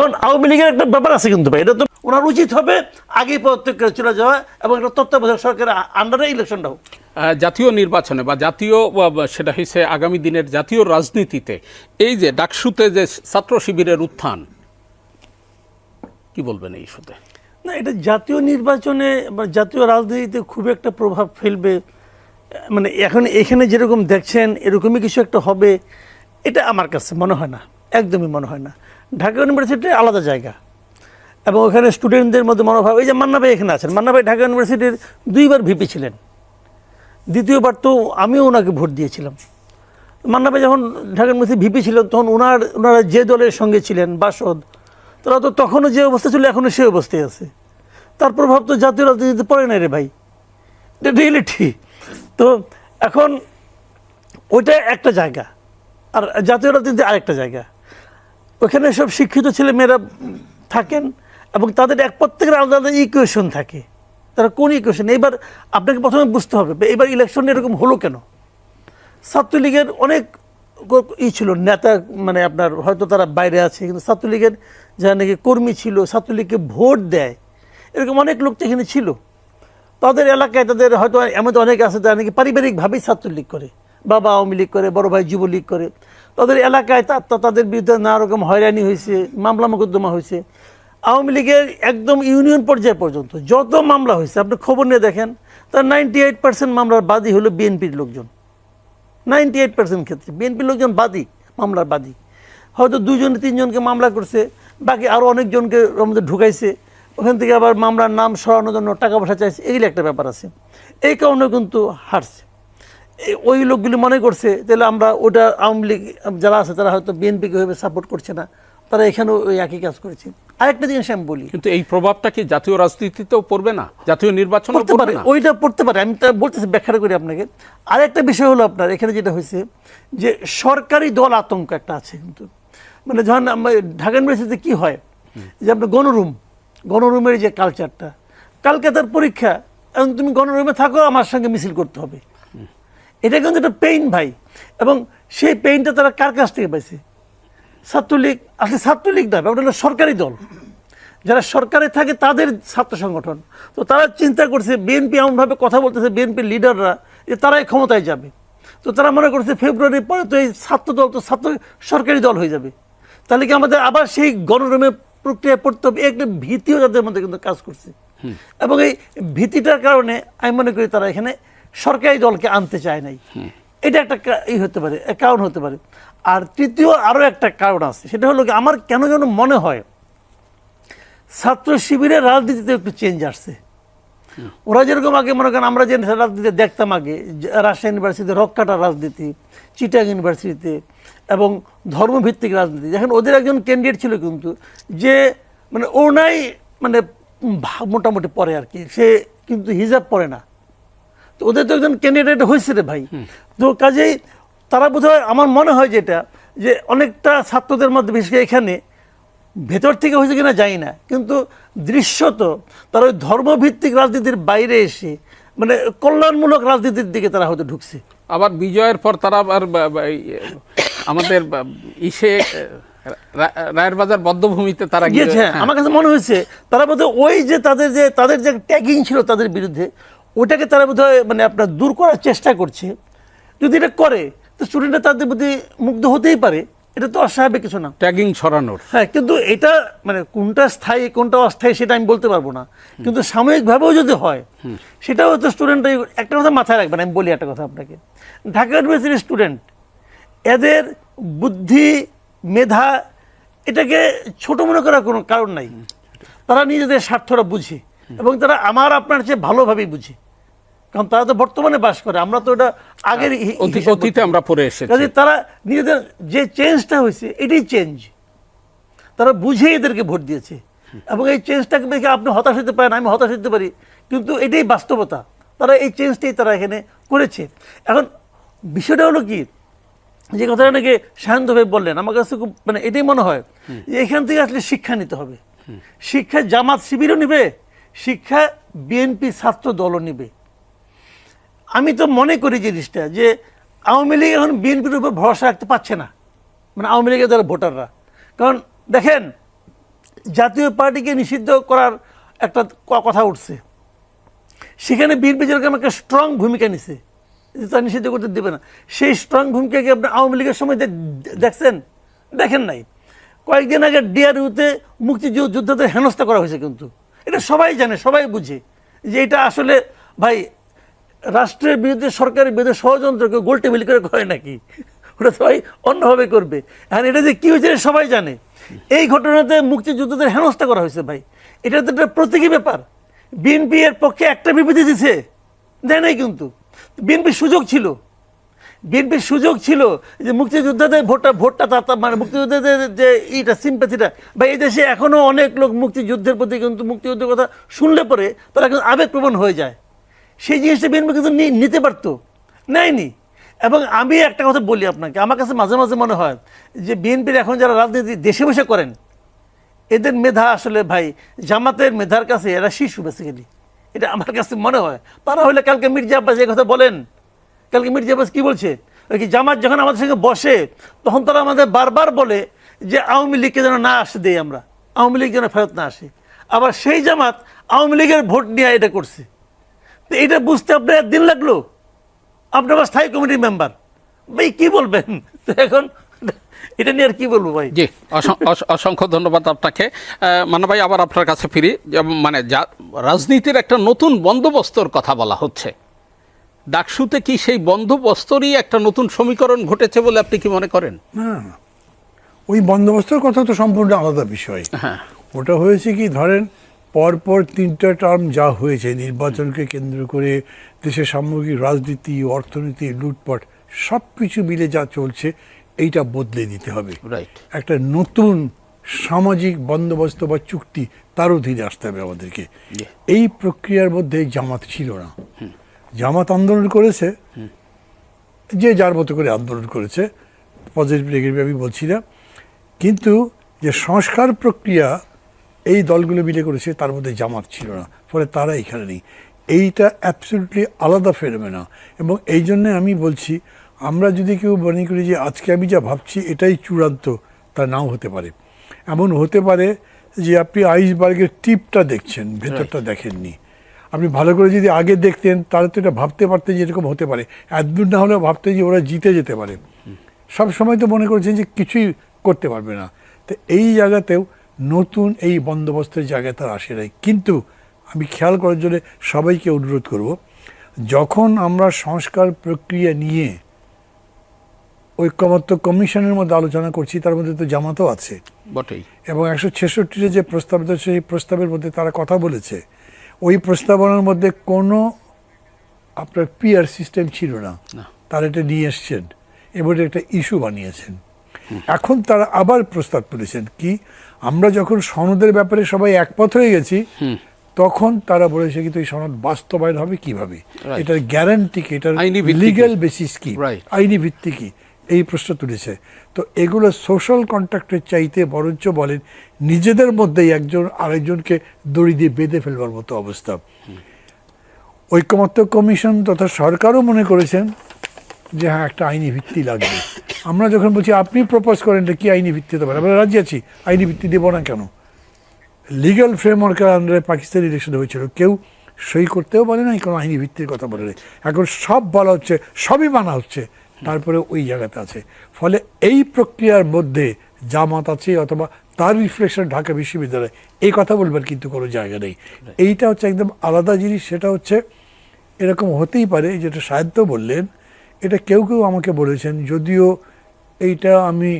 কারণ আওয়ামী লীগের একটা ব্যাপার আছে কিন্তু ভাই এটা তো ওনার উচিত হবে আগে পদত্যাগ করে চলে যাওয়া এবং একটা তত্ত্বাবধায়ক সরকারের আন্ডারে ইলেকশনটা হোক। জাতীয় নির্বাচনে বা জাতীয় সেটা হচ্ছে আগামী দিনের জাতীয় রাজনীতিতে এই যে ডাকসুতে যে ছাত্র শিবিরের উত্থান কি বলবেন এই ইস্যুতে? না এটা জাতীয় নির্বাচনে বা জাতীয় রাজনীতিতে খুব একটা প্রভাব ফেলবে মানে এখন এখানে যেরকম দেখছেন এরকমই কিছু একটা হবে এটা আমার কাছে মনে হয় না একদমই মনে হয় না। ঢাকা ইউনিভার্সিটি আলাদা জায়গা। এবং ওখানে স্টুডেন্টদের মধ্যে মনোভাব, এই যে মান্না ভাই এখানে আছেন, মান্না ভাই ঢাকা ইউনিভার্সিটির দুইবার ভিপি ছিলেন। দ্বিতীয়বার তো আমিও ওনাকে ভোট দিয়েছিলাম। মান্না ভাই যখন ঢাকা ইউনিভার্সিটি ভিপি ছিলেন তখন ওনার ওনারা যে দলের সঙ্গে ছিলেন, বাসদ, তারা তো তখনও যে অবস্থা ছিল এখনও সেই অবস্থায় আছে। তার প্রভাব তো জাতীয় রাজনীতিতে পড়ে না রে ভাই। এটা রিয়েলিটি তো এখন ওইটা একটা জায়গা, আর জাতীয় রাজনীতি আরেকটা জায়গা। ওখানে সব শিক্ষিত ছেলে মেয়েরা থাকেন এবং তাদের এক প্রত্যেকের আলাদা আলাদা ইকুয়েশন থাকে। তারা কোন ইকুয়েশন এবার আপনাকে প্রথমে বুঝতে হবে এবার ইলেকশন এরকম হলো কেন? ছাত্রলীগের অনেক ই ছিল, নেতা মানে আপনার হয়তো তারা বাইরে আছে, কিন্তু ছাত্রলীগের যারা নাকি কর্মী ছিল, ছাত্রলীগকে ভোট দেয়, এরকম অনেক লোক তো এখানে ছিল। তাদের এলাকায় তাদের হয়তো এমন অনেক আছে যারা নাকি পারিবারিকভাবেই ছাত্রলীগ করে। বাবা আওয়ামী লীগ করে, বড় ভাই যুবলীগ করে। তাদের এলাকায় তাদের বিরুদ্ধে নানা রকম হয়রানি হয়েছে, মামলা মোকদ্দমা হয়েছে। আওয়ামী লীগের একদম ইউনিয়ন পর্যায় পর্যন্ত যত মামলা হয়েছে, আপনি খবর নিয়ে দেখেন, তার নাইনটি এইট পার্সেন্ট মামলার বাদী হলো বিএনপির লোকজন। নাইনটি এইট পার্সেন্ট ক্ষেত্রে বিএনপির লোকজন বাদী, মামলার বাদী। হয়তো দুজন তিনজনকে মামলা করছে, বাকি আরও অনেকজনকে মধ্যে ঢুকাইছে। ওখান থেকে আবার মামলার নাম সরানোর জন্য টাকা পয়সা চাইছে, এগুলি একটা ব্যাপার আছে। এই কারণে কিন্তু হারছে। ওই লোকগুলি মনে করছে তাহলে আমরা ওটা আওয়ামী লীগ যারা আছে তারা হয়তো বিএনপিকে ওইভাবে সাপোর্ট করছে না। তারা এখানেও ওই একই কাজ করেছে। আরেকটা জিনিস আমি বলি। কিন্তু এই প্রভাবটা কি জাতীয় রাজনীতিতেও পড়বে না? জাতীয় নির্বাচন পড়তে পারে ওইটা পড়তে পারে। আমি তা বলতেছি ব্যাখ্যাটা করি আপনাকে। আরেকটা বিষয় হলো আপনার এখানে যেটা হয়েছে যে সরকারি দল আতঙ্ক একটা আছে কিন্তু। মানে যখন আমরা ঢাকা ইউনিভার্সিটিতে কি হয় যে আপনার গণরুম গণরুমের যে কালচারটা কালকে তার পরীক্ষা এবং তুমি গণরুমে থাকো আমার সঙ্গে মিছিল করতে হবে। এটা কিন্তু একটা পেইন ভাই। এবং সেই পেইনটা তারা কার কাছ থেকে পাইছে? ছাত্রলীগ আসলে ছাত্রলীগ নয় ওটা হলো সরকারি দল। যারা সরকারে থাকে তাদের ছাত্র সংগঠন। তো তারা চিন্তা করছে বিএনপি এমনভাবে কথা বলতেছে বিএনপির লিডাররা যে তারাই ক্ষমতায় যাবে। তো তারা মনে করছে ফেব্রুয়ারির পরে তো এই ছাত্র দল তো ছাত্র সরকারি দল হয়ে যাবে। তাহলে কি আমাদের আবার সেই গণরমে প্রক্রিয়া পড়তে হবে? একটা ভীতিও তাদের মধ্যে কিন্তু কাজ করছে। এবং এই ভীতিটার কারণে আমি মনে করি তারা এখানে সরকারি দলকে আনতে চায় নাই। এটা একটা ই হতে পারে কারণ হতে পারে। আর তৃতীয় আরও একটা কারণ আছে সেটা হলো কি আমার কেন যেন মনে হয় ছাত্র শিবিরের রাজনীতিতে একটু চেঞ্জ আসছে। ওরা যেরকম আগে মনে করেন আমরা যে রাজনীতি দেখতাম আগে রাজশাহী ইউনিভার্সিটিতে রক্কাটার রাজনীতি চিটাং ইউনিভার্সিটিতে এবং ধর্মভিত্তিক রাজনীতি। দেখেন ওদের একজন ক্যান্ডিডেট ছিল কিন্তু যে মানে ওনাই মানে মোটামুটি পড়ে আর কি। সে কিন্তু হিজাব পড়ে না। তো ওদের তো একজন ক্যান্ডিডেট হয়েছে রে ভাই। তো কাজেই তারা বোধহয় আমার মনে হয় যেটা যে অনেকটা ছাত্রদের মধ্যে বিশেষ করে এখানে ভেতর থেকে হয়েছে কিনা জানি না। কিন্তু দৃশ্যত তারা ওই ধর্মভিত্তিক রাজনীতির বাইরে এসে মানে কল্যাণমূলক রাজনীতির দিকে তারা হয়তো ঢুকছে। আবার বিজয়ের পর তারা আবার আমাদের ইসে রায়ের বাজার বদ্ধভূমিতে তারা গিয়েছে হ্যাঁ, আমার কাছে মনে হয়েছে তারা বোধহয় ওই যে তাদের যে তাদের যে ট্যাগিং ছিল তাদের বিরুদ্ধে ওটাকে তারা বোধহয় মানে আপনার দূর করার চেষ্টা করছে। যদি এটা করে তো স্টুডেন্টরা তাদের প্রতি মুগ্ধ হতেই পারে। এটা তো অস্বাভাবিক কিছু না। ট্যাগিং ছড়ানোর। হ্যাঁ কিন্তু এটা মানে কোনটা স্থায়ী কোনটা অস্থায়ী সেটা আমি বলতে পারব না। কিন্তু সাময়িকভাবেও যদি হয় সেটাও তো স্টুডেন্টরা একটা কথা মাথায় রাখবেন আমি বলি একটা কথা আপনাকে। ঢাকা ইউনিভার্সিটির স্টুডেন্ট এদের বুদ্ধি মেধা এটাকে ছোট মনে করার কোনো কারণ নাই। তারা নিজেদের স্বার্থটা বুঝে এবং তারা আমার আপনার চেয়ে ভালোভাবেই বুঝে। কারণ তারা তো বর্তমানে বাস করে আমরা তো এটা আগের হি- অতি- হিসাব অতীতে আমরা পড়ে এসেছি। কাজে তারা নিজেদের যে চেঞ্জটা হয়েছে এটাই চেঞ্জ। তারা বুঝে এদেরকে ভোট দিয়েছে। এবং এই চেঞ্জটাকে দেখে আপনি হতাশ হতে পারেন আমি হতাশ হতে পারি। কিন্তু এটাই বাস্তবতা। তারা এই চেঞ্জটাই তারা এখানে করেছে। এখন বিষয়টা হলো কি? যে কথাটা নাকি শান্ত ভাই বললেন আমার কাছে খুব মানে এটাই মনে হয় যে এখান থেকে আসলে শিক্ষা নিতে হবে। শিক্ষা জামাত শিবিরও নিবে শিক্ষা বিএনপি ছাত্র দলও নিবে। আমি তো মনে করি জিনিসটা যে আওয়ামী লীগ এখন বিএনপির উপর ভরসা রাখতে পারছে না। মানে আওয়ামী লীগের যারা ভোটাররা। কারণ দেখেন, জাতীয় পার্টিকে নিষিদ্ধ করার একটা কথা উঠছে। সেখানে বিএনপি যেরকম একটা স্ট্রং ভূমিকা নিছে যে তা নিষিদ্ধ করতে দেবে না। সেই স্ট্রং ভূমিকাকে আপনি আওয়ামী লীগের সময় দেখছেন? দেখেন নাই। কয়েকদিন আগে ডিআরইউতে মুক্তিযোদ্ধাদের হেনস্থা করা হয়েছে কিন্তু। এটা সবাই জানে, সবাই বুঝে যে এটা আসলে, ভাই রাষ্ট্রের বিরুদ্ধে, সরকারের বিরুদ্ধে ষড়যন্ত্রকে গোল টেবিল করে করে নাকি? ওটা সবাই অন্যভাবে করবে। এখন এটা যে কী হয়েছে সবাই জানে। এই ঘটনাতে মুক্তিযোদ্ধাদের হেনস্থা করা হয়েছে ভাই। এটা তো একটা প্রতীকী ব্যাপার। বিএনপি এর পক্ষে একটা বিবৃতি দিছে। দেয় নাই কিন্তু। বিএনপির সুযোগ ছিল। বিএনপির সুযোগ ছিল যে মুক্তিযোদ্ধাদের ভোটটা ভোটটা তা- মানে মুক্তিযোদ্ধাদের যে ইটা সিম্পাথিটা বা এই দেশে এখনও অনেক লোক মুক্তিযুদ্ধের প্রতি কিন্তু মুক্তিযুদ্ধের কথা শুনলে পরে তারা কিন্তু আবেগপ্রবণ হয়ে যায়। সেই জিনিসটা বিএনপি কিন্তু নিতে পারতো। নেয়নি। এবং আমি একটা কথা বলি আপনাকে, আমার কাছে মাঝে মাঝে মনে হয় যে বিএনপির এখন যারা রাজনীতি দেশে বসে করেন, এদের মেধা আসলে ভাই, জামাতের মেধার কাছে এরা শিশু বেসিক্যালি এটা আমার কাছে মনে হয়। তারা হলে কালকে মির্জা আব্বাস এই কথা বলেন। কালকে মির্জা আব্বাস কী বলছে? কি জামাত যখন আমাদের সঙ্গে বসে, তখন তারা আমাদের বারবার বলে যে আওয়ামী লীগকে যেন না আসতে দেই আমরা। আওয়ামী লীগ যেন ফেরত না আসে। আবার সেই জামাত আওয়ামী লীগের ভোট নিয়ে এটা করছে। এটা বুঝতে আপনার দিন লাগল? আপনি আবার স্থায়ী কমিটির মেম্বার ভাই কি বলবেন? তো এখন এটা নিয়ে আর কি বলব ভাই? জি অসংখ্য ধন্যবাদ আপনাকে। মানে ভাই আবার আপনার কাছে ফিরি। যেমন মানে যা- রাজনীতির একটা নতুন বন্দোবস্তর কথা বলা হচ্ছে। ডাকসুতে কি সেই বন্দোবস্তরই একটা নতুন সমীকরণ ঘটেছে বলে আপনি কি মনে করেন? না। ওই বন্দোবস্তর কথা তো সম্পূর্ণ আলাদা বিষয়। হ্যাঁ। ওটা হয়েছে কি ধরেন পরপর তিনটা টার্ম যা হয়েছে নির্বাচনকে কেন্দ্র করে দেশের সামগ্রিক রাজনীতি অর্থনীতি লুটপাট সব কিছু মিলে যা চলছে এইটা বদলে দিতে হবে। রাইট একটা নতুন সামাজিক বন্দোবস্ত বা চুক্তি তার অধীনে আসতে হবে আমাদেরকে। এই প্রক্রিয়ার মধ্যে জামাত ছিল না। জামাত আন্দোলন করেছে যে যার মতো করে আন্দোলন করেছে পজিটিভ নেগেটিভ আমি বলছি না। কিন্তু যে সংস্কার প্রক্রিয়া এই দলগুলো মিলে করেছে তার মধ্যে জামাত ছিল না। ফলে তারা এখানে নেই। এইটা অ্যাবসলিউটলি আলাদা ফেরোমেনা এবং এই জন্যে আমি বলছি আমরা যদি কেউ মনে করি যে আজকে আমি যা ভাবছি এটাই চূড়ান্ত তা নাও হতে পারে। এমন হতে পারে যে আপনি আইসবার্গের টিপটা দেখছেন ভেতরটা দেখেননি। আপনি ভালো করে যদি আগে দেখতেন তাহলে তো এটা ভাবতে পারতেন যে এরকম হতে পারে। এতদূর না হলেও ভাবতেন যে ওরা জিতে যেতে পারে। সব সময় তো মনে করছেন যে কিছুই করতে পারবে না। তো এই জায়গাতেও নতুন এই বন্দোবস্তের জায়গায় তারা আসে নাই। কিন্তু আমি খেয়াল করার জন্য সবাইকে অনুরোধ করব যখন আমরা সংস্কার প্রক্রিয়া নিয়ে ঐক্যমত্য কমিশনের মধ্যে আলোচনা করছি তার মধ্যে তো জামাতও আছে। বটেই। এবং একশো ছেষট্টিতে যে প্রস্তাবিত সেই প্রস্তাবের মধ্যে তারা কথা বলেছে। ওই প্রস্তাবনার মধ্যে কোনো আপনার পিআর সিস্টেম ছিল না। না। তারা এটা নিয়ে এসছেন। এবং একটা ইস্যু বানিয়েছেন। এখন তারা আবার প্রস্তাব তুলেছেন কি আমরা যখন সনদের ব্যাপারে সবাই একমত হয়ে গেছি তখন তারা বলেছে কিন্তু এই সনদ বাস্তবায়ন হবে কীভাবে? এটার গ্যারান্টি কি? এটার লিগ্যাল বেসিস কি? আইনি ভিত্তি কি? এই প্রশ্ন তুলেছে। তো এগুলো সোশ্যাল কন্ট্রাক্টের চাইতে বরঞ্চ বলেন নিজেদের মধ্যেই একজন আরেকজনকে দড়ি দিয়ে বেঁধে ফেলবার মতো অবস্থা। ঐকমত্য কমিশন তথা সরকারও মনে করেছেন যে হ্যাঁ একটা আইনি ভিত্তি লাগবে। আমরা যখন বলছি, আপনি প্রপোজ করেন কি আইনি ভিত্তি হতে পারে? আমরা রাজি আছি। আইনি ভিত্তি দেবো না কেন? লিগ্যাল ফ্রেমওয়ার্কের আন্ডারে পাকিস্তান ইলেকশন হয়েছিল। কেউ সই করতেও পারে না কোনো আইনি ভিত্তির কথা বলে নাই। এখন সব বলা হচ্ছে, সবই মানা হচ্ছে, তারপরে ওই জায়গাতে আছে। ফলে এই প্রক্রিয়ার মধ্যে জামাত আছে অথবা তার রিফ্লেকশন ঢাকা বিশ্ববিদ্যালয়, এই কথা বলবার কিন্তু কোনো জায়গা নেই। এইটা হচ্ছে একদম আলাদা জিনিস, সেটা হচ্ছে এরকম হতেই পারে, যেটা সাহিত্য বললেন, এটা কেউ কেউ আমাকে বলেছেন, যদিও এইটা আমি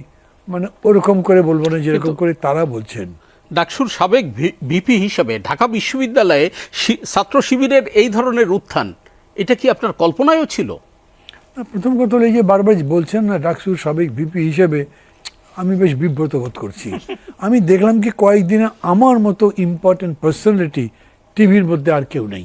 মানে ওরকম করে বলব না যেরকম করে তারা বলছেন। ডাকসুর সাবেক ভিপি হিসাবে ঢাকা বিশ্ববিদ্যালয়ে ছাত্র শিবিরের এই ধরনের উত্থান এটা কি আপনার কল্পনায়ও ছিল? প্রথম কথা হলো এই যে বারবার বলছেন না ডাকসুর সাবেক ভিপি হিসেবে আমি বেশ বিব্রত বোধ করছি। আমি দেখলাম কি কয়েকদিনে আমার মতো ইম্পর্টেন্ট পার্সোনালিটি টিভির মধ্যে আর কেউ নেই।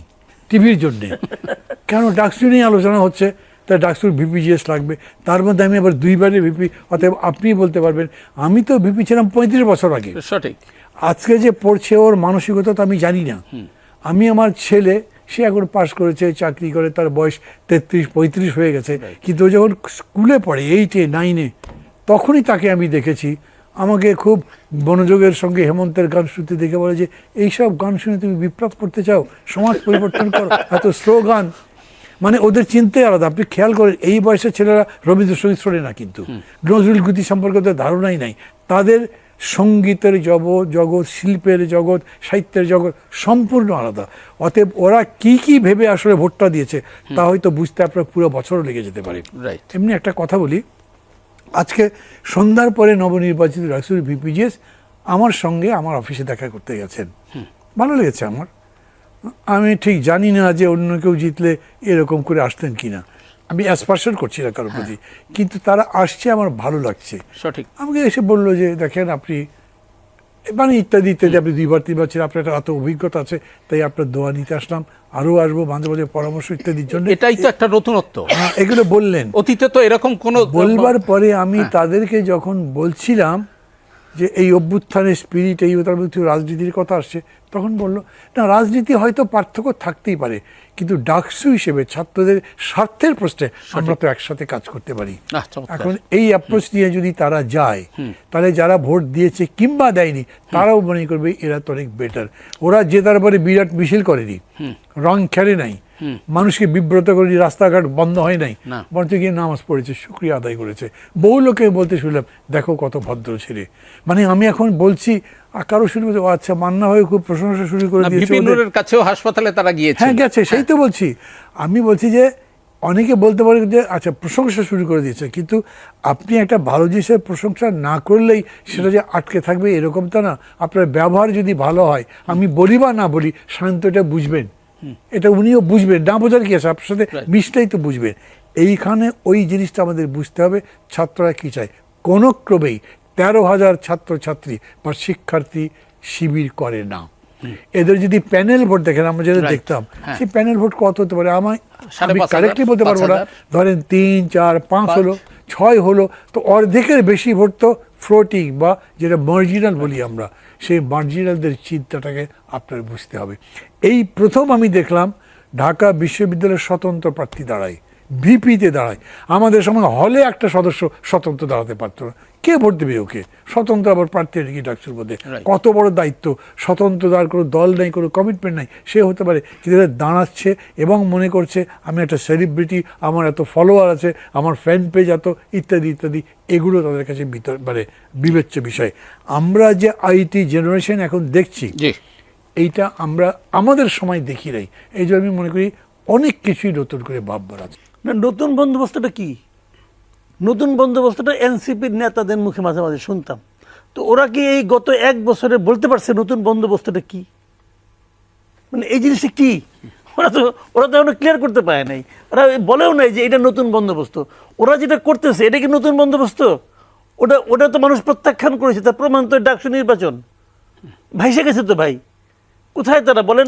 টিভির জন্যে। কেন ডাকসু নিয়ে আলোচনা হচ্ছে? তা ডাকসুর ভিপিজিএস লাগবে। তার মধ্যে আমি আবার দুইবারে ভিপি অতএব আপনি বলতে পারবেন আমি তো ভিপি ছিলাম পঁয়ত্রিশ বছর আগে। সঠিক। আজকে যে পড়ছে ওর মানসিকতা তো আমি জানি না। আমি আমার ছেলে সে এখন পাশ করেছে চাকরি করে তার বয়স তেত্রিশ পঁয়ত্রিশ হয়ে গেছে। কিন্তু ও যখন স্কুলে পড়ে এইটে নাইনে তখনই তাকে আমি দেখেছি। আমাকে খুব মনোযোগের সঙ্গে হেমন্তের গান শুনতে দেখে বলে যে এইসব গান শুনে তুমি বিপ্লব করতে চাও? সমাজ পরিবর্তন করো এত স্লো গান মানে ওদের চিন্তাই আলাদা। আপনি খেয়াল করেন এই বয়সের ছেলেরা রবীন্দ্রসঙ্গীত শোনে না কিন্তু। নজরুল গীতি সম্পর্কে তো ধারণাই নাই। তাদের সঙ্গীতের জগৎ জগৎ শিল্পের জগৎ সাহিত্যের জগৎ সম্পূর্ণ আলাদা। অতএব ওরা কি কি ভেবে আসলে ভোটটা দিয়েছে তা হয়তো বুঝতে আপনার পুরো বছরও লেগে যেতে পারে। এমনি একটা কথা বলি। আজকে সন্ধ্যার পরে নবনির্বাচিত রাসুল ভিপিজিএস আমার সঙ্গে আমার অফিসে দেখা করতে গেছেন। ভালো লেগেছে আমার। আমি ঠিক জানি না যে অন্য কেউ জিতলে এরকম করে আসতেন কিনা। আমি অ্যাসপার্শন করছি না কারোর প্রতি। কিন্তু তারা আসছে আমার ভালো লাগছে। সঠিক। আমাকে এসে বলল যে দেখেন আপনি মানে ইত্যাদি ইত্যাদি আপনি দুইবার তিনবার ছিলেন আপনার একটা এত অভিজ্ঞতা আছে তাই আপনার দোয়া নিতে আসলাম। আরও আসব মাঝে মাঝে পরামর্শ ইত্যাদির জন্য। এটাই তো একটা নতুনত্ব। হ্যাঁ, এগুলো বললেন। অতীতে তো এরকম কোনো বলবার পরে আমি তাদেরকে যখন বলছিলাম যে এই অভ্যুত্থানের স্পিরিট এই তার মধ্যে রাজনীতির কথা আসছে তখন বলল না রাজনীতি হয়তো পার্থক্য থাকতেই পারে কিন্তু ডাকসু হিসেবে ছাত্রদের স্বার্থের প্রশ্নে আমরা তো একসাথে কাজ করতে পারি। এখন এই অ্যাপ্রোচ নিয়ে যদি তারা যায় তাহলে যারা ভোট দিয়েছে কিংবা দেয়নি তারাও মনে করবে এরা তো অনেক বেটার ওরা যে তারপরে বিরাট মিছিল করেনি। রং খেলে নাই। মানুষকে বিব্রত করেনি রাস্তাঘাট বন্ধ হয় নাই বরঞ্চ গিয়ে নামাজ পড়েছে শুক্রিয়া আদায় করেছে। বহু লোকে বলতে শুনলাম দেখো কত ভদ্র ছেলে। মানে আমি এখন বলছি কারও বলছে, ও আচ্ছা মান্না হয়ে খুব প্রশংসা শুরু করে দিয়েছে কাছেও হাসপাতালে তারা গিয়েছে হ্যাঁ গেছে সেই তো বলছি। আমি বলছি যে অনেকে বলতে পারে যে আচ্ছা প্রশংসা শুরু করে দিয়েছে কিন্তু আপনি একটা ভালো জিনিসের প্রশংসা না করলেই সেটা যে আটকে থাকবে এরকম তো না। আপনার ব্যবহার যদি ভালো হয় আমি বলি বা না বলি এটা বুঝবেন। এটা উনিও বুঝবেন না বোঝার কি আছে? আপনার সাথে. মিশটাই তো বুঝবেন। এইখানে ওই জিনিসটা আমাদের বুঝতে হবে ছাত্ররা কি চায়? কোনো ক্রমেই তেরো হাজার ছাত্রছাত্রী বা শিক্ষার্থী শিবির করে না। এদের যদি প্যানেল ভোট দেখেন আমরা যেটা দেখতাম হ্যাঁ। সেই প্যানেল ভোট কত হতে পারে? আমার আমি কারেক্টলি বলতে পারব না। ধরেন তিন চার পাঁচ। হলো ছয় হলো তো অর্ধেকের বেশি ভোট তো ফ্লোটিং বা যেটা মার্জিনাল বলি আমরা। সেই মার্জিনালদের চিন্তাটাকে আপনার বুঝতে হবে। এই প্রথম আমি দেখলাম, ঢাকা বিশ্ববিদ্যালয়ের স্বতন্ত্র প্রার্থী দাঁড়ায় বিপিতে দাঁড়ায়। আমাদের সময় হলে একটা সদস্য স্বতন্ত্র দাঁড়াতে পারত না। কে ভোট দেবে ওকে? স্বতন্ত্র আবার প্রার্থী নাকি ডাকসুর মধ্যে। Right. কত বড় দায়িত্ব? স্বতন্ত্র তার কোনো দল নেই কোনো কমিটমেন্ট নাই। সে হতে পারে কিন্তু দাঁড়াচ্ছে এবং মনে করছে আমি একটা সেলিব্রিটি আমার এত ফলোয়ার আছে আমার ফ্যান পেজ এত ইত্যাদি ইত্যাদি। এগুলো তাদের কাছে বিতর- মানে বিবেচ্য বিষয়। আমরা যে আইটি জেনারেশন এখন দেখছি জি। এইটা আমরা আমাদের সময় দেখি নাই। এই জন্য আমি মনে করি অনেক কিছুই নতুন করে ভাববার আছে। না নতুন বন্দোবস্তটা কি? নতুন বন্দোবস্তটা এনসিপির নেতাদের মুখে মাঝে মাঝে শুনতাম। তো ওরা কি এই গত এক বছরে বলতে পারছে নতুন বন্দোবস্তটা কি? মানে এই জিনিসটা কি? ওরা তো ওরা তো এখনও ক্লিয়ার করতে পারে নাই। ওরা বলেও নাই যে এটা নতুন বন্দোবস্ত। ওরা যেটা করতেছে, এটা কি নতুন বন্দোবস্ত? ওটা ওটা তো মানুষ প্রত্যাখ্যান করেছে, তার প্রমাণ তো ডাকসু নির্বাচন। ভাইসে গেছে তো ভাই। কোথায় তারা বলেন?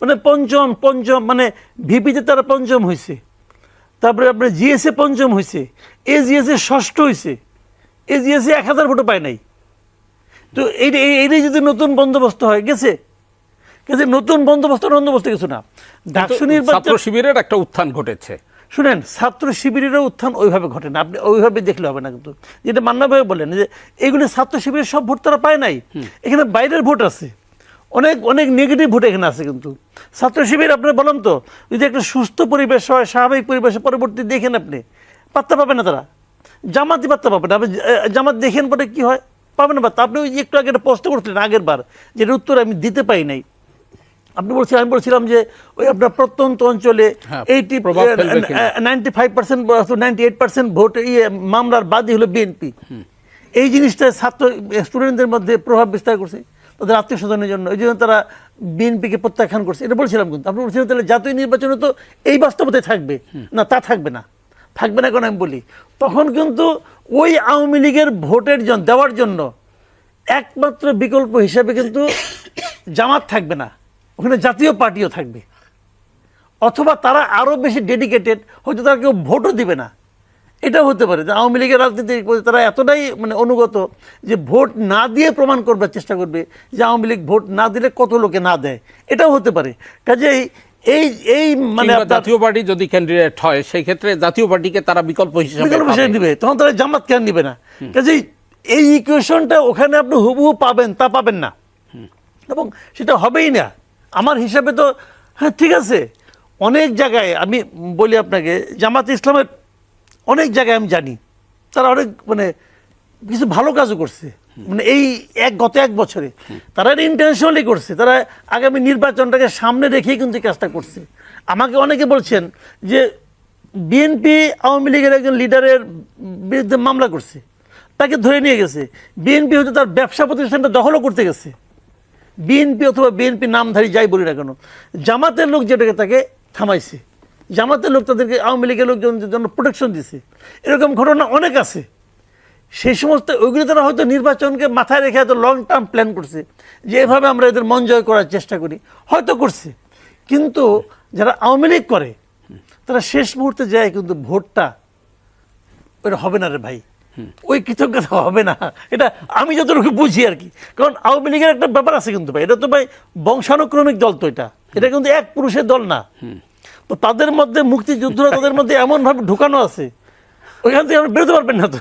মানে পঞ্চম পঞ্চম মানে ভিপিতে তারা পঞ্চম হয়েছে তারপরে আপনার জিএসএ পঞ্চম হয়েছে এ জিএসএ ষষ্ঠ হয়েছে এ জিএসএ এক হাজার ভোটও পায় নাই। তো এইটা এইটাই যদি নতুন বন্দোবস্ত হয় গেছে? কিন্তু নতুন বন্দোবস্ত বন্দোবস্ত কিছু না। ডাকসু ছাত্র নির্বাচন শিবিরের একটা উত্থান ঘটেছে। শুনেন ছাত্র শিবিরেরও উত্থান ওইভাবে ঘটে না। আপনি ওইভাবে দেখলে হবে না কিন্তু। যেটা মান্না ভাই বলেন যে এইগুলি ছাত্র শিবিরের সব ভোট তারা পায় নাই। এখানে বাইরের ভোট আছে। অনেক অনেক নেগেটিভ ভোট এখানে আছে কিন্তু। ছাত্র শিবির আপনি বলেন তো যদি একটা সুস্থ পরিবেশ হয় স্বাভাবিক পরিবেশে পরবর্তী দেখেন আপনি পাত্তা পাবেন না তারা। জামাতই পাত্তা পাবেন না। আপনি জামাত দেখেন পরে কি হয়? পাবেন না পাত্তা। আপনি ওই একটু আগে একটা প্রশ্ন করছিলেন আগের বার যেটার উত্তর আমি দিতে পাই নাই। আপনি বলছিলেন আমি বলছিলাম যে ওই আপনার প্রত্যন্ত অঞ্চলে হ্যাঁ, eighty ninety five percent ninety eight percent vote ইয়ে মামলার বাদী হলো বিএনপি। এই জিনিসটা ছাত্র স্টুডেন্টদের মধ্যে প্রভাব বিস্তার করছে। তাদের আত্মীয় স্বজনের জন্য এই জন্য তারা বিএনপিকে প্রত্যাখ্যান করছে। এটা বলছিলাম কিন্তু আপনি বলছিলেন তাহলে জাতীয় নির্বাচনে তো এই বাস্তবতায় থাকবে। না তা থাকবে না। থাকবে না কেন আমি বলি? তখন কিন্তু ওই আওয়ামী লীগের ভোটের জন্য দেওয়ার জন্য একমাত্র বিকল্প হিসাবে কিন্তু জামাত থাকবে না। ওখানে জাতীয় পার্টিও থাকবে। অথবা তারা আরও বেশি ডেডিকেটেড হয়তো তারা কেউ ভোটও দিবে না। এটাও হতে পারে যে আওয়ামী লীগের রাজনীতি তারা এতটাই মানে অনুগত যে ভোট না দিয়ে প্রমাণ করবার চেষ্টা করবে যে আওয়ামী লীগ ভোট না দিলে কত লোকে না দেয়। এটাও হতে পারে। কাজেই এই এই মানে জাতীয় পার্টি যদি ক্যান্ডিডেট হয় সেই ক্ষেত্রে জাতীয় পার্টিকে তারা বিকল্প হিসেবে বিকল্প হিসেবে। দিবে। তখন তারা জামাত কেন নিবে না? কাজেই এই ইকুয়েশনটা ওখানে আপনি হুবহু পাবেন তা পাবেন না। এবং সেটা হবেই না। আমার হিসাবে তো হ্যাঁ ঠিক আছে। অনেক জায়গায় আমি বলি আপনাকে জামাত ইসলামের অনেক জায়গায় আমি জানি। তারা অনেক মানে কিছু ভালো কাজও করছে। মানে এই এক, গত এক বছরে। তারা ইন্টেনশনালি করছে। তারা আগামী নির্বাচনটাকে সামনে রেখেই কিন্তু কাজটা করছে। আমাকে অনেকে বলছেন যে, বিএনপি আওয়ামী লীগের একজন লিডারের বিরুদ্ধে মামলা করছে। তাকে ধরে নিয়ে গেছে। বিএনপি হয়তো তার ব্যবসা প্রতিষ্ঠানটা দখলও করতে গেছে। বিএনপি অথবা বিএনপি নামধারী যাই বলি না কেন, জামাতের লোক যেটাকে তাকে থামাইছে। জামাতের লোক তাদেরকে আওয়ামী লীগের লোকজনদের জন্য প্রোটেকশন দিছে। এরকম ঘটনা অনেক আছে। সেই সমস্ত ওইগুলো তারা হয়তো নির্বাচনকে মাথায় রেখে হয়তো লং টার্ম প্ল্যান করছে। যে এভাবে আমরা এদের মন জয় করার চেষ্টা করি। হয়তো করছে। কিন্তু যারা আওয়ামী লীগ করে, তারা শেষ মুহূর্তে যায় কিন্তু ভোটটা ওটা হবে না রে ভাই। ওই কৃতজ্ঞতা হবে না। এটা আমি যতটুকু বুঝি আর কি। কারণ আওয়ামী লীগের একটা ব্যাপার আছে কিন্তু ভাই। এটা তো ভাই বংশানুক্রমিক দল তো এটা। এটা কিন্তু এক পুরুষের দল না। তো তাদের মধ্যে মুক্তিযুদ্ধরা তাদের মধ্যে এমনভাবে ঢুকানো আছে ওইখান থেকে বেরোতে পারবেন না তো।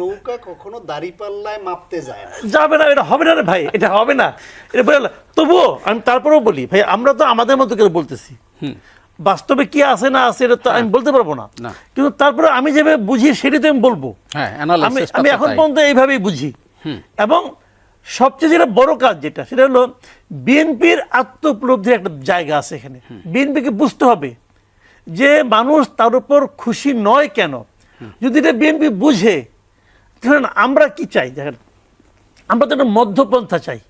নৌকা কখনো দাড়িপাল্লায় মাপতে যায় না। যাবে না এটা হবে না রে ভাই এটা হবে না। এটা বলে তবুও আমি তারপরেও বলি ভাই আমরা তো আমাদের মতো করে বলতেছি। বাস্তবে কি আছে না আছে এটা তো আমি বলতে পারব না। না। কিন্তু তারপরে আমি যেভাবে বুঝি সেটাই তো আমি বলব। হ্যাঁ আমি আমি এখন পর্যন্ত এইভাবেই বুঝি। এবং সবচেয়ে যেটা বড় কাজ যেটা সেটা হলো বিএনপির আত্মোপলব্ধির একটা জায়গা আছে এখানে। বিএনপিকে বুঝতে হবে যে মানুষ তার উপর খুশি নয় কেন? যদি এটা বিএনপি বুঝে ধরেন আমরা কি চাই? দেখেন আমরা তো একটা মধ্যপন্থা চাই।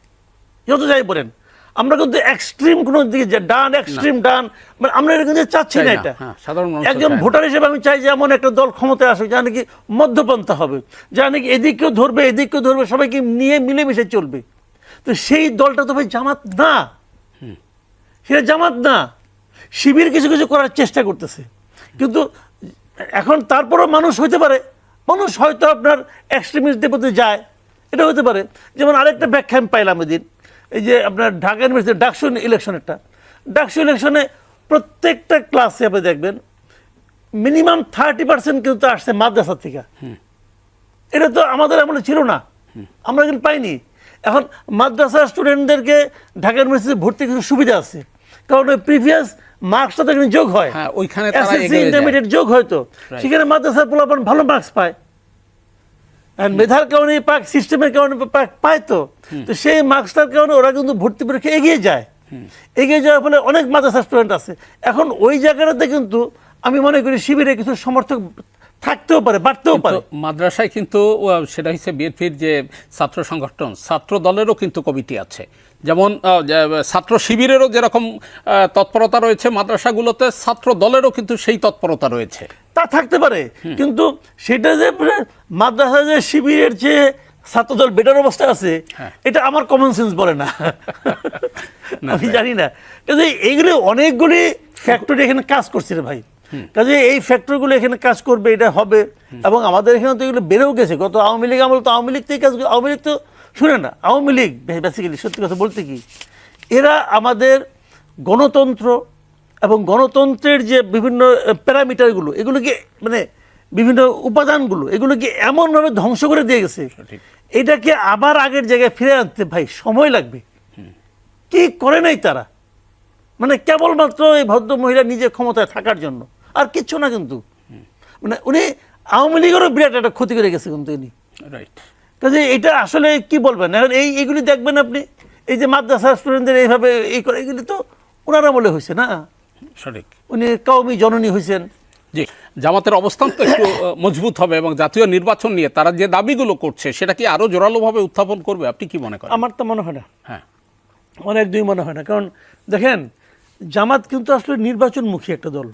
যত যাই বলেন। আমরা কিন্তু এক্সট্রিম কোনো দিকে যে ডান এক্সট্রিম ডান মানে আমরা এটা কিন্তু চাচ্ছি না এটা। হ্যাঁ, সাধারণ একজন ভোটার হিসেবে আমি চাই যে এমন একটা দল ক্ষমতায় আসুক যা নাকি মধ্যপন্থা হবে যা নাকি এদিকেও ধরবে এদিকেও ধরবে সবাইকে নিয়ে মিলেমিশে চলবে। তো সেই দলটা তো ভাই জামাত না। সেটা জামাত না। শিবির কিছু কিছু করার চেষ্টা করতেছে। কিন্তু এখন তারপরও মানুষ হইতে পারে। মানুষ হয়তো আপনার এক্সট্রিমিস্টদের প্রতি যায়। এটা হতে পারে। যেমন আরেকটা ব্যাখ্যা আমি পাইলাম এদিন এই যে আপনার ঢাকা ইউনিভার্সিটি ডাকসু ইলেকশনেরটা ডাকসু ইলেকশনে প্রত্যেকটা ক্লাসে আপনি দেখবেন মিনিমাম থার্টি পার্সেন্ট কিন্তু আসছে মাদ্রাসা থেকে। এটা তো আমাদের এমন ছিল না। আমরা কিন্তু পাইনি। এখন মাদ্রাসা স্টুডেন্টদেরকে ঢাকা ইউনিভার্সিটি ভর্তি কিছু সুবিধা আছে। কারণ ওই প্রিভিয়াস মার্কসটা তো যোগ হয়। হ্যাঁ, ওইখানে এসএসসি ইন্টারমিডিয়েট যোগ সেখানে মাদ্রাসার পোলাপান ভালো মার্কস পায়। মেধার কারণে পাক সিস্টেমের কারণে পাক- পায় তো। তো সেই মার্কসটার কারণে ওরা কিন্তু ভর্তি পরীক্ষা এগিয়ে যায়। এগিয়ে যাওয়ার ফলে অনেক মাদ্রাসা স্টুডেন্ট আছে। এখন ওই জায়গাটাতে কিন্তু আমি মনে করি শিবিরে কিছু সমর্থক থাকতেও পারে বাড়তেও পারে। মাদ্রাসায় কিন্তু সেটা হচ্ছে বিএনপির যে ছাত্র সংগঠন ছাত্র দলেরও কিন্তু কমিটি আছে। যেমন ছাত্র শিবিরেরও যেরকম তৎপরতা রয়েছে মাদ্রাসাগুলোতে ছাত্র দলেরও কিন্তু সেই তৎপরতা রয়েছে। তা থাকতে পারে। কিন্তু সেটা যে মানে মাদ্রাসা যে শিবিরের যে ছাত্রদল বেটার অবস্থা আছে হ্যাঁ। এটা আমার কমন সেন্স বলে না। আমি জানি না। কাজে এইগুলো অনেকগুলি ফ্যাক্টরি এখানে কাজ করছে রে ভাই। কাজে এই ফ্যাক্টরিগুলো এখানে কাজ করবে এটা হবে। এবং আমাদের এখানে তো এগুলো বেড়েও গেছে। গত আওয়ামী লীগ আমল তো আওয়ামী লীগ থেকে কাজ আওয়ামী লীগ তো শুনে না আওয়ামী লীগ বেসিক্যালি সত্যি কথা বলতে কি এরা আমাদের গণতন্ত্র এবং গণতন্ত্রের যে বিভিন্ন প্যারামিটারগুলো এগুলোকে মানে বিভিন্ন উপাদানগুলো এগুলোকে এমনভাবে ধ্বংস করে দিয়ে গেছে এটাকে আবার আগের জায়গায় ফিরে আনতে ভাই সময় লাগবে। কি করে নাই তারা? মানে কেবলমাত্র এই ভদ্র মহিলা নিজের ক্ষমতায় থাকার জন্য আর কিচ্ছু না কিন্তু। মানে উনি আওয়ামী লীগেরও বিরাট একটা ক্ষতি করে গেছে কিন্তু ইনি। রাইট কাজে এটা আসলে কি বলবেন? এখন এই এইগুলি দেখবেন আপনি এই যে মাদ্রাসা স্টুডেন্টদের এইভাবে এই করে এগুলি তো ওনারা বলে হয়েছে না? সঠিক। উনি কওমি জননী হয়েছেন জি জামাতের অবস্থান তো একটু মজবুত হবে এবং জাতীয় নির্বাচন নিয়ে তারা যে দাবিগুলো করছে সেটা কি আরও জোরালোভাবে উত্থাপন করবে? আপনি কি মনে করেন? আমার তো মনে হয় না। হ্যাঁ। অনেক দুই মনে হয় না। কারণ দেখেন জামাত কিন্তু আসলে নির্বাচনমুখী একটা দল।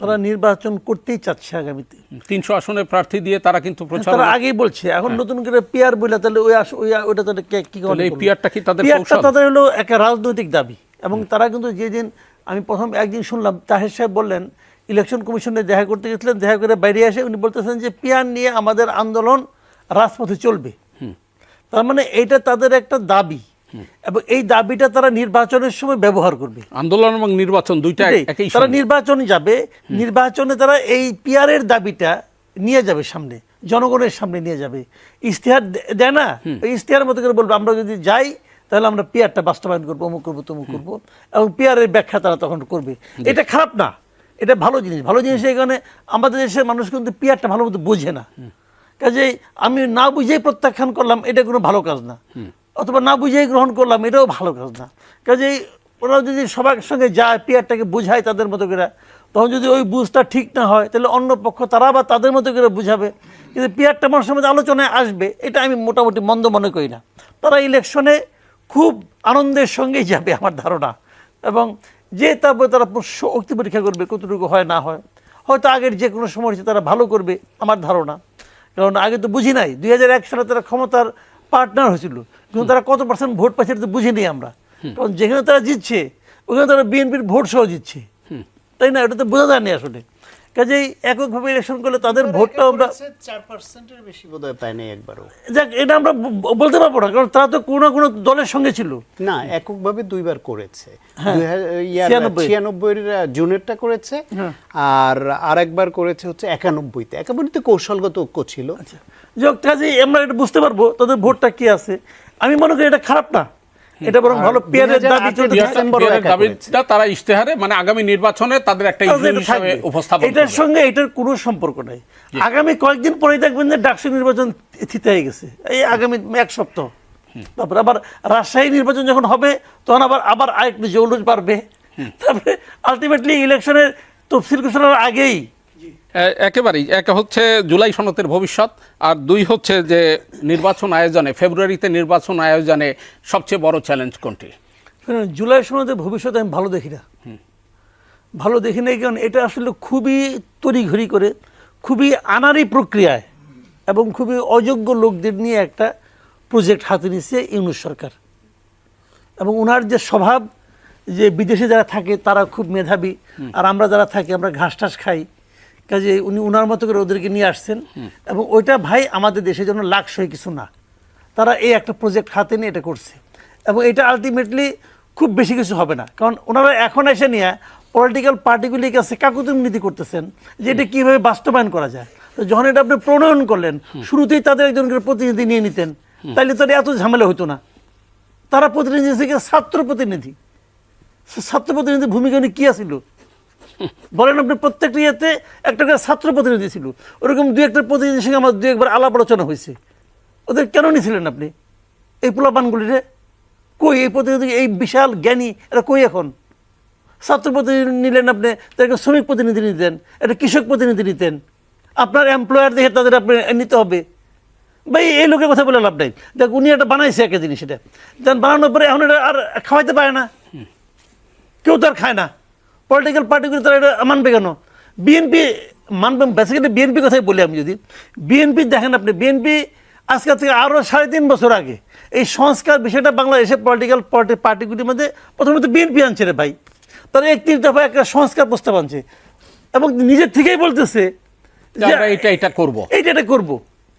তারা নির্বাচন করতেই চাচ্ছে আগামীতে। তিনশো আসনের প্রার্থী দিয়ে তারা কিন্তু প্রচার তারা আগেই বলছে এখন নতুন করে পিয়ার বলে তাহলে ওই ওই ওইটা তাহলে কি এই পিয়ারটা কি তাদের পিয়ারটা তাদের হলো একটা রাজনৈতিক দাবি। এবং তারা কিন্তু যেদিন আমি প্রথম একদিন শুনলাম তাহের সাহেব বললেন ইলেকশন কমিশনে দেখা করতে গেছিলেন দেখা করে বাইরে এসে উনি বলতেছেন যে পিয়ার নিয়ে আমাদের আন্দোলন রাজপথে চলবে। তার মানে এইটা তাদের একটা দাবি। এবং এই দাবিটা তারা নির্বাচনের সময় ব্যবহার করবে। আন্দোলন এবং নির্বাচন দুইটা একই তারা। নির্বাচনে যাবে নির্বাচনে তারা এই পিয়ারের দাবিটা নিয়ে যাবে সামনে জনগণের সামনে নিয়ে যাবে। ইশতেহার দেয় না? ওই ইশতেহার মতো করে বলব আমরা যদি যাই তাহলে আমরা পিয়ারটা বাস্তবায়ন করব অমুক করব তমুক করব। এবং পিয়ারের ব্যাখ্যা তারা তখন করবে। এটা খারাপ না। এটা ভালো জিনিস। ভালো জিনিস এখানে আমাদের দেশের মানুষ কিন্তু পিয়ারটা ভালো মতো বোঝে না। কাজেই আমি না বুঝেই প্রত্যাখ্যান করলাম এটা কোনো ভালো কাজ না। অথবা না বুঝেই গ্রহণ করলাম, এটাও ভালো কাজ না। কাজেই ওরা যদি সবার সঙ্গে যায় পিয়ারটাকে বোঝায় তাদের মতো করে, তখন যদি ওই বুঝটা ঠিক না হয়, তাহলে অন্য পক্ষ তারা আবার তাদের মতো করে বুঝাবে। কিন্তু পিয়ারটা মানুষের মধ্যে আলোচনায় আসবে, এটা আমি মোটামুটি মন্দ মনে করি না। তারা ইলেকশনে খুব আনন্দের সঙ্গেই যাবে আমার ধারণা। এবং যে তারপরে তারা শক্তি পরীক্ষা করবে, কতটুকু হয়, না হয়। হয়তো আগের যে কোনো সময় তারা ভালো করবে, আমার ধারণা। কারণ আগে তো বুঝি নাই, দুই হাজার এক সালে তারা ক্ষমতার পার্টনার হয়েছিল কিন্তু তারা কত পার্সেন্ট ভোট পাচ্ছে এটা তো বুঝিনি আমরা। কারণ যেখানে তারা জিতছে ওখানে তারা বিএনপির ভোট সহ জিতছে। তাই না? এটা তো বোঝা যায়নি আসলে। কাজেই এককভাবে ইলেকশন করলে তাদের ভোটটাও আমরা চার পার্সেন্টের বেশি বোধহয় পায়নি একবারও। যাক এটা আমরা বলতে পারব না কারণ তারা তো কোনো না কোনো দলের সঙ্গে ছিল। না এককভাবে দুইবার করেছে। হ্যাঁ, ছিয়ানব্বই। ছিয়ানব্বই জুনেরটা করেছে। আর আরেকবার করেছে হচ্ছে একানব্বইতে। একানব্বইতে কৌশলগত ঐক্য ছিল। আচ্ছা। যাক কাজেই আমরা এটা বুঝতে পারব তাদের ভোটটা কি আছে। আমি মনে করি এটা খারাপ না। এটা বরং ভালো পেয়ারের দাবি চলতে ডিসেম্বর দাবিটা তারা ইশতেহারে মানে আগামী নির্বাচনে তাদের একটা ইস্যু হিসাবে। উপস্থাপন এটার সঙ্গে এটার কোনো সম্পর্ক নাই। আগামী কয়েকদিন পরেই দেখবেন যে ডাকসু নির্বাচন থিতে হয়ে গেছে। এই আগামী এক সপ্তাহ। তারপরে আবার রাজশাহী নির্বাচন যখন হবে তখন আবার আবার আরেকটু জৌলুস বাড়বে। তারপরে আলটিমেটলি ইলেকশনের তফসিল ঘোষণার আগেই একেবারেই। এক হচ্ছে জুলাই সনতের ভবিষ্যৎ আর দুই হচ্ছে যে নির্বাচন আয়োজনে ফেব্রুয়ারিতে নির্বাচন আয়োজনে সবচেয়ে বড় চ্যালেঞ্জ কোনটি? জুলাই সনতের ভবিষ্যতে আমি ভালো দেখি না। ভালো দেখি না কারণ এটা আসলে খুবই তড়িঘড়ি করে খুবই আনারি প্রক্রিয়ায় এবং খুবই অযোগ্য লোকদের নিয়ে একটা প্রজেক্ট হাতে নিচ্ছে ইউনুস সরকার। এবং ওনার যে স্বভাব যে বিদেশে যারা থাকে তারা খুব মেধাবী। আর আমরা যারা থাকি আমরা ঘাস টাস খাই। কাজে উনি ওনার মতো করে ওদেরকে নিয়ে আসছেন। এবং ওইটা ভাই আমাদের দেশের জন্য লাকসই কিছু না। তারা এই একটা প্রজেক্ট হাতে নিয়ে এটা করছে। এবং এটা আলটিমেটলি খুব বেশি কিছু হবে না। কারণ ওনারা এখন এসে নিয়ে পলিটিক্যাল পার্টিগুলির কাছে কাকুতুম নীতি করতেছেন যে এটা কীভাবে বাস্তবায়ন করা যায়। তো যখন এটা আপনি প্রণয়ন করলেন শুরুতেই তাদের একজন করে প্রতিনিধি নিয়ে নিতেন তাইলে তো এত ঝামেলা হতো না। তারা প্রতিনিধি থেকে ছাত্র প্রতিনিধি। ছাত্র প্রতিনিধির ভূমিকা উনি কী আছিল? বলেন আপনি প্রত্যেকটা ইয়েতে একটা করে ছাত্র প্রতিনিধি ছিল। ওরকম দু একটা প্রতিনিধির সঙ্গে আমার দু একবার আলাপ আলোচনা হয়েছে। ওদের কেন নিয়েছিলেন আপনি? এই পোলাপানগুলিরে? কই এই প্রতিনিধি এই বিশাল জ্ঞানী এটা কই এখন? ছাত্র প্রতিনিধি নিলেন আপনি তাদেরকে শ্রমিক প্রতিনিধি নিতেন একটা কৃষক প্রতিনিধি নিতেন। আপনার এমপ্লয়ার দেখে তাদের আপনি নিতে হবে। ভাই এই লোকের কথা বলে লাভ নাই। দেখ উনি একটা বানাইছে একটা জিনিস এটা। বানানোর পরে এখন এটা আর খাওয়াইতে পারে না। কেউ তো আর খায় না। পলিটিক্যাল পার্টিগুলো তারা এটা মানবে কেন? বিএনপি মানবে বেসিক্যালি বিএনপি কথাই বলি আমি যদি। বিএনপি দেখেন আপনি বিএনপি আজকের থেকে আরও সাড়ে তিন বছর আগে এই সংস্কার বিষয়টা বাংলাদেশের পলিটিক্যাল পার্টি পার্টিগুলির মধ্যে প্রথমত বিএনপি আনছে রে ভাই। তারা একত্রিশ দফা একটা সংস্কার প্রস্তাব আনছে। এবং নিজের থেকেই বলতেছে যে এটা এটা করব। এইটা এটা করব।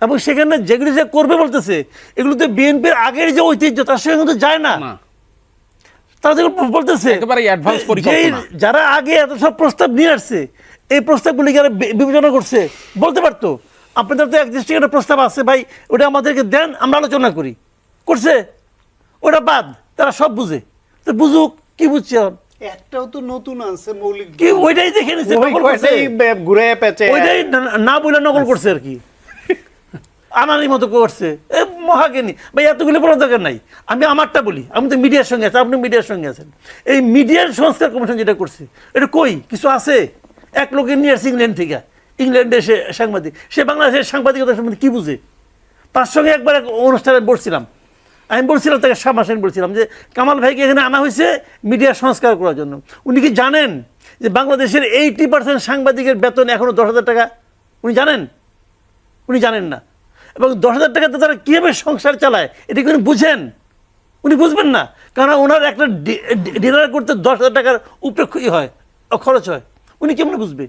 এবং সেখানে যেগুলি যে করবে বলতেছে এগুলোতে বিএনপির আগের যে ঐতিহ্য তার সঙ্গে কিন্তু যায় না। তারা যেগুলো বলতেছে একেবারে advance পরিকল্পনা। যারা আগে এত সব প্রস্তাব নিয়ে আসছে এই প্রস্তাবগুলিকে যারা বিবেচনা করছে? বলতে পারতো। আপনাদের তো একটা প্রস্তাব আছে ভাই ওটা আমাদেরকে দেন আমরা আলোচনা করি। করছে? ওটা বাদ তারা সব বুঝে। তো বুঝুক কি বুঝছে একটাও তো নতুন আছে মৌলিক কি ওইটাই দেখে বে- ঘুরে পেঁচে ওইটাই না- না বলে নকল করছে আর কি। আনানি মতো করছে। এ মহাজ্ঞানী, ভাই, এতগুলো বলার দরকার নাই। আমি আমারটা বলি, আমি তো মিডিয়ার সঙ্গে আছি, আপনি মিডিয়ার সঙ্গে আছেন। এই মিডিয়ার সংস্কার কমিশন যেটা করছে, এটা কই? কিছু আছে? এক লোকে নিয়ে আসছে ইংল্যান্ড থেকে। ইংল্যান্ডে সে সাংবাদিক, সে বাংলাদেশের সাংবাদিকতা সম্বন্ধে কী বুঝে? তার সঙ্গে একবার এক অনুষ্ঠানে বসছিলাম আমি বলছিলাম, তাকে সামাসেন বলছিলাম যে, কামাল ভাইকে এখানে আনা হয়েছে মিডিয়া সংস্কার করার জন্য। উনি কি জানেন যে বাংলাদেশের এইটি পার্সেন্ট সাংবাদিকের বেতন এখনও দশ হাজার টাকা? উনি জানেন? উনি জানেন না। এবং দশ হাজার টাকাতে তারা কীভাবে সংসার চালায়, এটা উনি বুঝেন? উনি বুঝবেন না কারণ ওনার একটা ডিনার করতে দশ হাজার টাকার উপরে ই হয়, খরচ হয়। উনি কেমন বুঝবে?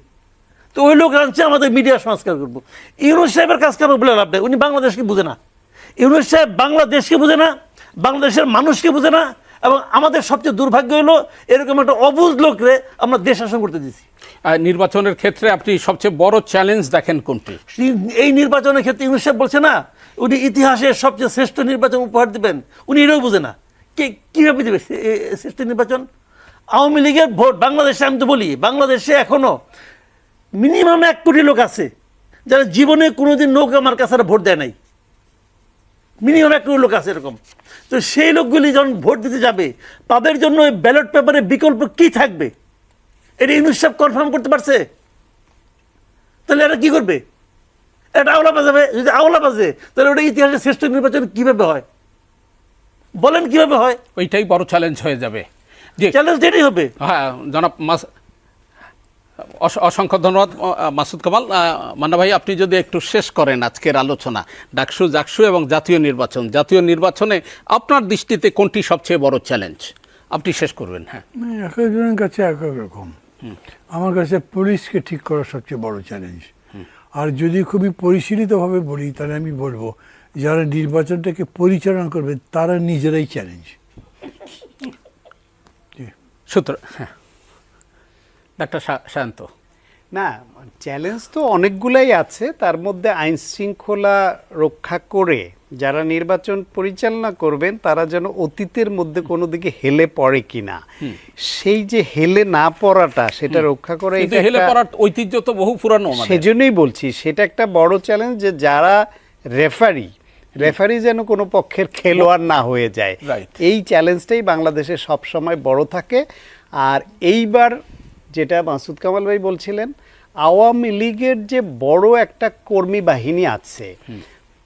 তো ওই লোক আনছে আমাদের মিডিয়া সংস্কার করব। ইউনুস সাহেবের কাজ কেন বলে লাভ নেই? উনি বাংলাদেশকে বুঝে না। ইউনুস সাহেব বাংলাদেশকে বুঝে না, বাংলাদেশের মানুষকে বুঝে না এবং আমাদের সবচেয়ে দুর্ভাগ্য হলো এরকম একটা অবুজ লোকরে আমরা দেশ শাসন করতে দিছি আহ, নির্বাচনের ক্ষেত্রে আপনি সবচেয়ে বড় চ্যালেঞ্জ দেখেন কোনটি? এই নির্বাচনের ক্ষেত্রে ইউনুস সাহেব বলছে না উনি ইতিহাসের সবচেয়ে শ্রেষ্ঠ নির্বাচন উপহার দিবেন। উনি এটাও বুঝে না। কে কীভাবে দেবে শ্রেষ্ঠ নির্বাচন? আওয়ামী লীগের ভোট বাংলাদেশে আমি তো বলি বাংলাদেশে এখনও মিনিমাম এক কোটি লোক আছে যারা জীবনে কোনোদিন নৌকা আমার কাছে আর ভোট দেয় নাই। মিনিমাম এক লোক আছে এরকম। তো সেই লোকগুলি যখন ভোট দিতে যাবে তাদের জন্য ওই ব্যালট পেপারে বিকল্প কি থাকবে? এটা ইউনুস সাহেব কনফার্ম করতে পারছে? তাহলে এরা কি করবে? এটা আওলা বাজাবে। যদি আওলা বাজে তাহলে ওটা ইতিহাসের শ্রেষ্ঠ নির্বাচন কীভাবে হয়? বলেন কীভাবে হয়? ওইটাই বড় চ্যালেঞ্জ হয়ে যাবে। চ্যালেঞ্জ এটাই হবে। হ্যাঁ জনাব মাস অসংখ্য ধন্যবাদ মাসুদ কামাল। মান্না ভাই আপনি যদি একটু শেষ করেন আজকের আলোচনা ডাকসু জাকসু এবং জাতীয় নির্বাচন। জাতীয় নির্বাচনে আপনার দৃষ্টিতে কোনটি সবচেয়ে বড় চ্যালেঞ্জ আপনি শেষ করবেন হ্যাঁ। মানে এক একজনের কাছে এক এক রকম আমার কাছে পুলিশকে ঠিক করা সবচেয়ে বড় চ্যালেঞ্জ আর যদি খুবই পরিশীলিতভাবে বলি তাহলে আমি বলব যারা নির্বাচনটাকে পরিচালনা করবে তারা নিজেরাই চ্যালেঞ্জ সুতরাং হ্যাঁ। ডাক্তার শান্ত। না চ্যালেঞ্জ তো অনেকগুলাই আছে। তার মধ্যে আইন শৃঙ্খলা রক্ষা করে যারা নির্বাচন পরিচালনা করবেন তারা যেন অতীতের মধ্যে কোনো দিকে হেলে পড়ে কিনা। সেই যে হেলে না পড়াটা সেটা রক্ষা করা এটা হেলে পড়ার ঐতিহ্য তো বহু পুরানো আমাদের সেজন্যই বলছি সেটা একটা বড় চ্যালেঞ্জ যে যারা রেফারি রেফারি যেন কোনো পক্ষের খেলোয়াড় না হয়ে যায়। এই চ্যালেঞ্জটাই বাংলাদেশে সবসময় বড় থাকে। আর এইবার যেটা মাসুদ কামাল ভাই বলছিলেন আওয়ামী লীগের যে বড় একটা কর্মী বাহিনী আছে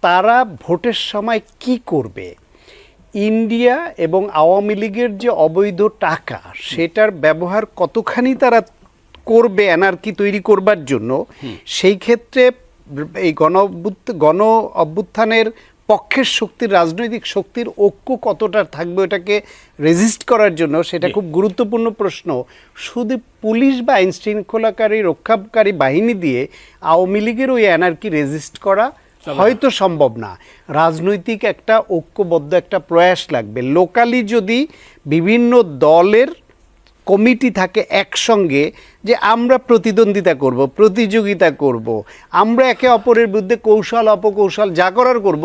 তারা ভোটের সময় কি করবে? ইন্ডিয়া এবং আওয়ামী লীগের যে অবৈধ টাকা সেটার ব্যবহার কতখানি তারা করবে এনার্কি তৈরি করবার জন্য সেই ক্ষেত্রে এই গণ গণ অভ্যুত্থানের পক্ষের শক্তির রাজনৈতিক শক্তির ঐক্য কতটা থাকবে ওটাকে রেজিস্ট করার জন্য সেটা খুব গুরুত্বপূর্ণ প্রশ্ন। শুধু পুলিশ বা আইন শৃঙ্খলাকারী রক্ষাকারী বাহিনী দিয়ে আওয়ামী লীগের ওই এনার্কি রেজিস্ট করা হয়তো সম্ভব না। রাজনৈতিক একটা ঐক্যবদ্ধ একটা প্রয়াস লাগবে। লোকালি যদি বিভিন্ন দলের কমিটি থাকে একসঙ্গে যে আমরা প্রতিদ্বন্দ্বিতা করব প্রতিযোগিতা করব। আমরা একে অপরের বিরুদ্ধে কৌশল অপকৌশল যা করার করব।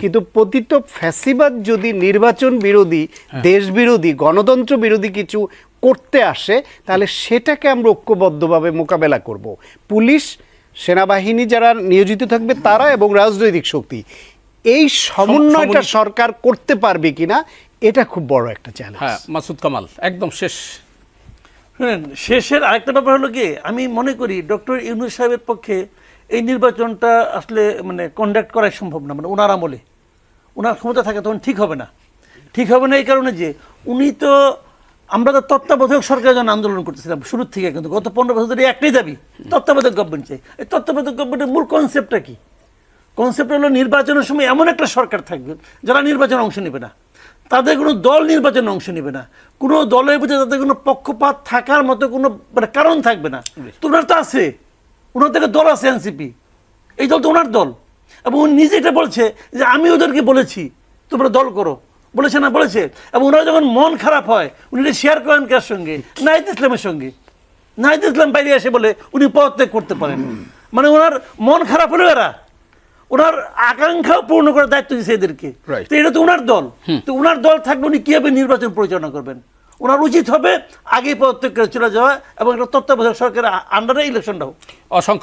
কিন্তু পতিত ফ্যাসিবাদ যদি নির্বাচন বিরোধী দেশ বিরোধী গণতন্ত্র বিরোধী কিছু করতে আসে তাহলে সেটাকে আমরা ঐক্যবদ্ধভাবে মোকাবেলা করব। পুলিশ সেনাবাহিনী যারা নিয়োজিত থাকবে তারা এবং রাজনৈতিক শক্তি এই সমন্বয়টা সরকার করতে পারবে কিনা এটা খুব বড় একটা চ্যালেঞ্জ হ্যাঁ মাসুদ কামাল একদম শেষ। শেষের আরেকটা ব্যাপার হলো কি, আমি মনে করি ডক্টর ইউনুস সাহেবের পক্ষে এই নির্বাচনটা আসলে মানে কন্ডাক্ট করাই সম্ভব না মানে ওনার আমলে। ওনার ক্ষমতা থাকে তখন ঠিক হবে না। ঠিক হবে না এই কারণে যে উনি তো, আমরা তো তত্ত্বাবধায়ক সরকার জন্য আন্দোলন করতেছিলাম শুরুর থেকে, কিন্তু গত পনেরো বছর ধরে একটাই দাবি, তত্ত্বাবধায়ক গভর্নমেন্ট চাই। এই তত্ত্বাবধায়ক গভর্নমেন্টের মূল কনসেপ্টটা কি? কনসেপ্ট হলো নির্বাচনের সময় এমন একটা সরকার থাকবে যারা নির্বাচনে অংশ নেবে না। তাদের কোনো দল নির্বাচনে অংশ নেবে না। কোনো দলের ভিতরে তাদের কোনো পক্ষপাত থাকার মতো কোনো মানে কারণ থাকবে না। তো ওনার তো আছে। ওনার থেকে দল আছে এনসিপি। এই দল তো ওনার দল। এবং উনি নিজে এটা বলছে যে আমি ওদেরকে বলেছি তোমরা দল করো। বলেছে না বলেছে। এবং ওনার যখন মন খারাপ হয় উনি এটা শেয়ার করেন কার সঙ্গে? নাহিদ ইসলামের সঙ্গে। নাহিদ ইসলাম বাইরে এসে বলে উনি পদত্যাগ করতে পারেন। মানে ওনার মন খারাপ হলো এরা। ওনার আকাঙ্ক্ষা পূর্ণ করার দায়িত্ব দিচ্ছে এদেরকে। তো এটা তো ওনার দল। তো ওনার দল থাকলে উনি কীভাবে নির্বাচন পরিচালনা করবেন? ওনার উচিত হবে আগে পদত্যাগ করে চলে যাওয়া এবং একটা তত্ত্বাবধায়ক সরকারের আন্ডারে ইলেকশনটা হোক। অসংখ্য